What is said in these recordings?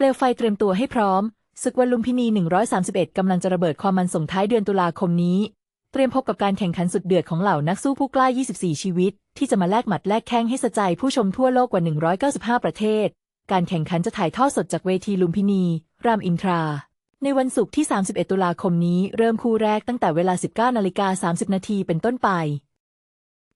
เปลวไฟเตรียมตัวให้พร้อมศึกวันลุมพินี 131 กำลังจะระเบิดความมันส่งท้ายเดือนตุลาคมนี้ เตรียมพบกับการแข่งขันสุดเดือดของเหล่านักสู้ผู้กล้า 24 ชีวิต ที่จะมาแลกหมัดแลกแข้งให้สะใจผู้ชมทั่วโลกกว่า 195 ประเทศ การแข่งขันจะถ่ายทอดสดจากเวทีลุมพินี รามอินทรา ในวันศุกร์ที่ 31 ตุลาคมนี้เริ่มคู่แรกตั้งแต่เวลา 19นาฬิกา30 นาทีเป็นต้นไป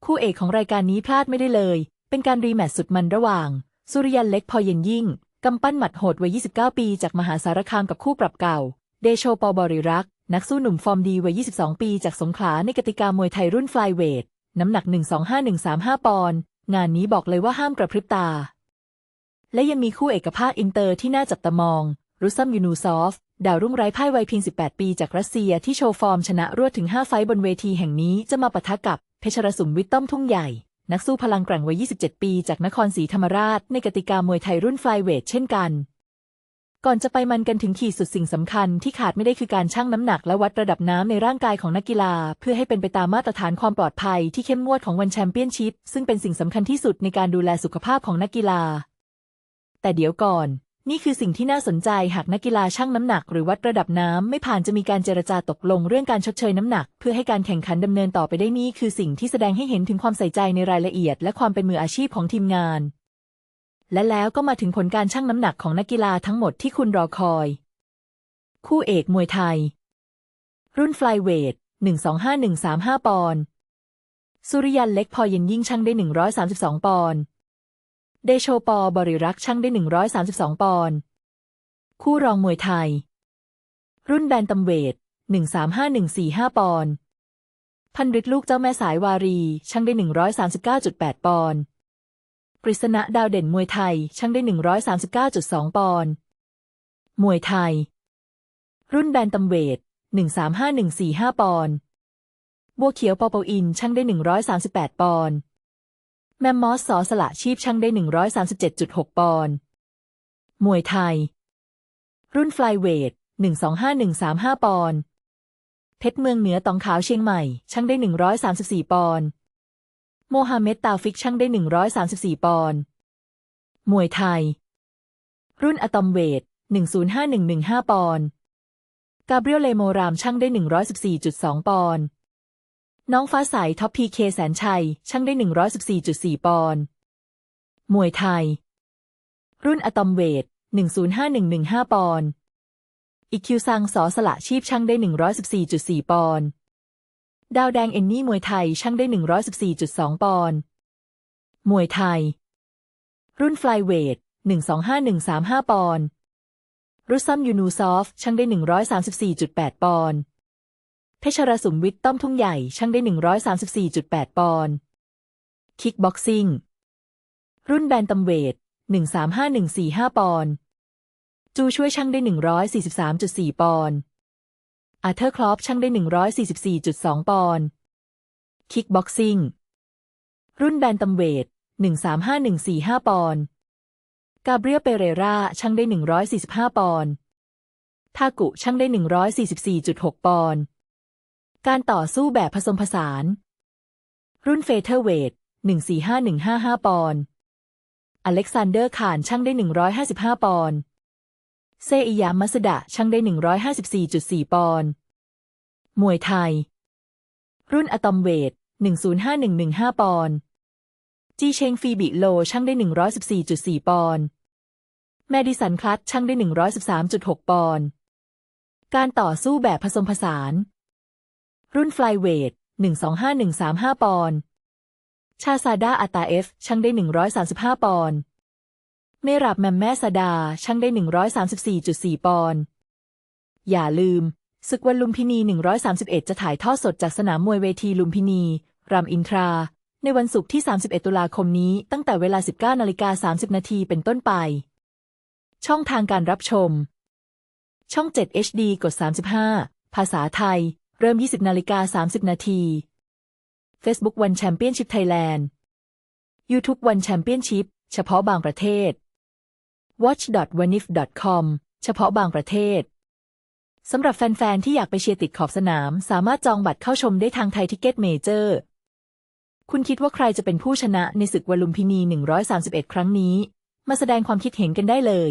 คู่เอกของรายการนี้พลาดไม่ได้เลย เป็นการรีแมตช์สุดมันระหว่าง สุริยันเล็กพอเย็นยิ่ง กำปั้นหมัดโหดวัย 29 ปีจากมหาสารคามกับคู่ปรับเก่า เดโชปอบริรักษ์นักสู้หนุ่มฟอร์มดีวัย 22 ปีจากสงขลาในกติกามวยไทยรุ่นฟลายเวท น้ำหนัก 125-135 ปอนด์ งานนี้บอกเลยว่าห้ามกระพริบตา และยังมีคู่เอกภาคอินเตอร์ที่น่าจับตามอง รุซัมยูนูซอฟ ดาวรุ่งไร้พ่ายวัยเพียง 18 ปีจากรัสเซียที่โชว์ฟอร์มชนะรวดถึง 5 ไฟต์บนเวทีแห่งนี้จะมาปะทะกับเพชรสุมวิทต้อมทุ่งใหญ่ นักสู้พลังแกร่งวัย 27 ปี จากนครศรีธรรมราช ในกติกามวยไทยรุ่นฟลายเวทเช่นกัน ก่อนจะไปมันกันถึงขีดสุดสิ่งสำคัญที่ขาดไม่ได้คือการชั่งน้ำหนักและวัดระดับน้ำในร่างกายของนักกีฬา เพื่อให้เป็นไปตามมาตรฐานความปลอดภัยที่เข้มงวดของวันแชมเปี้ยนชิพซึ่งเป็นสิ่งสำคัญที่สุดในการดูแลสุขภาพของนักกีฬา แต่เดี๋ยวก่อน นี่คือสิ่งที่น่าสนใจหากนักกีฬาชั่งน้ำหนักหรือวัดระดับน้ำไม่ผ่านจะมีการเจรจาตกลงเรื่องการชดเชยน้ำหนัก เพื่อให้การแข่งขันดำเนินต่อไปได้นี่คือสิ่งที่แสดงให้เห็นถึงความใส่ใจในรายละเอียด และความเป็นมืออาชีพของทีมงาน และแล้วก็มาถึงผลการชั่งน้ำหนักของนักกีฬาทั้งหมดที่คุณรอคอย คู่เอกมวยไทย รุ่นฟลายเวท125-135 ปอนด์สุริยันเล็กพอเย็นยิ่งชั่งได้ 132 ปอนด์ เดโชปอบริรักษ์ชั่งได้ 132 ปอนด์ คู่รองมวยไทย รุ่นแบนตัมเวท 135-145 ปอนด์ พันฤทธิ์ลูกเจ้าแม่สายวารีชั่งได้ 139.8 ปอนด์ กฤษณะดาวเด่นมวยไทยชั่งได้ 139.2 ปอนด์ มวยไทย รุ่นแบนตัมเวท 135-145 ปอนด์ บัวเขียวปอเปาอินชั่งได้ 138 ปอนด์ แมมมอสสอสละชีพชั่งได้ 137.6 ปอนด์มวยไทย รุ่นฟลายเวท 125-135 ปอนด์เพชรเมืองเหนือตองขาวเชียงใหม่ชั่งได้ 134 ปอนด์โมฮัมเหม็ดตาฟิกชั่งได้ 134 ปอนด์มวยไทย รุ่นอะตอมเวท 105-115 ปอนด์กาเบรียลเลโมรามชั่งได้ 114.2 ปอนด์ น้องฟ้าใสท็อปพีเคแสนชัยชั่งได้ 114.4 ปอนด์ มวยไทย รุ่นอะตอมเวท 105-115 ปอนด์ อีคิวซังสอสละชีพชั่งได้ 114.4 ปอนด์ ดาวแดงเอนนี่มวยไทยชั่งได้ 114.2 ปอนด์ มวยไทย รุ่นฟลายเวท 125-135 ปอนด์ รุซัมยูนูซอฟชั่งได้ 134.8 ปอนด์ เพชรสุมวิทต้อมทุ่งใหญ่ชั่งได้ 134.8 ปอนด์คิกบ็อกซิ่ง รุ่นแบนตัมเวท 135-145 ปอนด์จูช่วยชั่งได้ 143.4 ปอนด์อาเธอร์คลอปชั่งได้ 144.2 ปอนด์คิกบ็อกซิ่ง รุ่นแบนตัมเวท 135-145 ปอนด์กาเบรียลเปเรราชั่งได้ 145 ปอนด์ทากุชั่งได้ 144.6 ปอนด์ การต่อสู้แบบผสมผสาน รุ่นเฟเธอร์เวท145-155 ปอนด์ อเล็กซานเดอร์ขานชั่งได้ 155 ปอนด์ เซอิยามัสดะชั่งได้ 154.4 ปอนด์ มวยไทย รุ่นอะตอมเวท105-115 ปอนด์ จีเชงฟีบิโลชั่งได้ 114.4 ปอนด์ แมดิสันคลัตชั่งได้ 113.6 ปอนด์ การต่อสู้แบบผสมผสาน รุ่นฟลายเวท125-135 ปอนด์ ชาซาดาอัตาเอฟชั่งได้ 135 ปอนด์ เมราบแมมแม่สดาชั่งได้ 134.4 ปอนด์ อย่าลืมศึกวันลุมพินี 131 จะถ่ายทอดสดจากสนามมวยเวทีลุมพินีรามอินทรา ในวันศุกร์ที่ 31 ตุลาคมนี้ตั้งแต่เวลา 19นาฬิกา30 นาทีเป็นต้นไป ช่องทางการรับชม ช่อง 7 HD กด 35 ภาษาไทย เริ่ม 20นาฬิกา30 นาที Facebook One Championship Thailand YouTube One Championship เฉพาะบางประเทศ watch.wanif.com เฉพาะบางประเทศ สำหรับแฟน ๆ ที่อยากไปเชียร์ติดขอบสนาม สามารถจองบัตรเข้าชมได้ทางไทยทิเก็ตเมเจอร์ คุณคิดว่าใครจะเป็นผู้ชนะในศึกวลุมพินี 131 ครั้งนี้ มาแสดงความคิดเห็นกันได้เลย